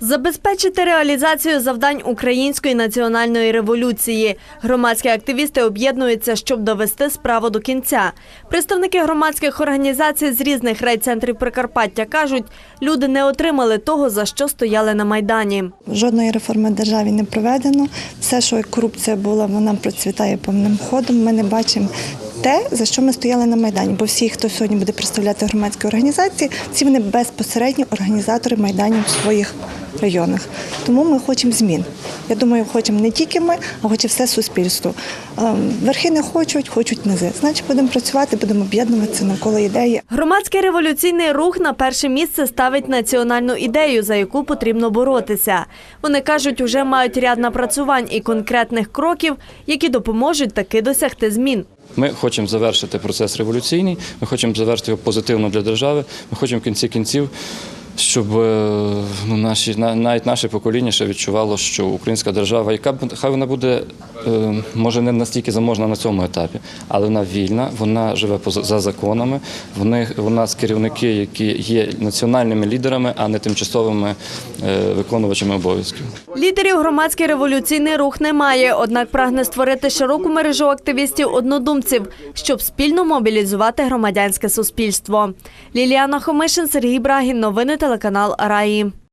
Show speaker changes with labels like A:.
A: Забезпечити реалізацію завдань української національної революції. Громадські активісти об'єднуються, щоб довести справу до кінця. Представники громадських організацій з різних райцентрів Прикарпаття кажуть, люди не отримали того, за що стояли на майдані.
B: Жодної реформи державі не проведено. Все, що корупція була, вона процвітає повним ходом. Ми не бачимо те, за що ми стояли на майдані. Бо всі, хто сьогодні буде представляти громадські організації, всі вони безпосередньо організатори майданів своїх районах. Тому ми хочемо змін. Я думаю, хочемо не тільки ми, а хоче все суспільство. Ем, Верхи не хочуть, хочуть низи. Значить, будемо працювати, будемо об'єднуватися навколо ідеї.
A: Громадський революційний рух на перше місце ставить національну ідею, за яку потрібно боротися. Вони кажуть, уже мають ряд напрацювань і конкретних кроків, які допоможуть таки досягти змін.
C: Ми хочемо завершити процес революційний, ми хочемо завершити його позитивно для держави. Ми хочемо в кінці кінців, щоб е, ну, наші, на- навіть наше покоління ще відчувало, що українська держава, яка б хай вона буде, е, може не настільки заможна на цьому етапі, але вона вільна, вона живе за законами. В них у нас керівники, які є національними лідерами, а не тимчасовими е, виконувачами обов'язків.
A: Лідерів громадський революційний рух немає, однак прагне створити широку мережу активістів-однодумців, щоб спільно мобілізувати громадянське суспільство. Ліліана Хомишин, Сергій Брагін. Новини телеканал Раї.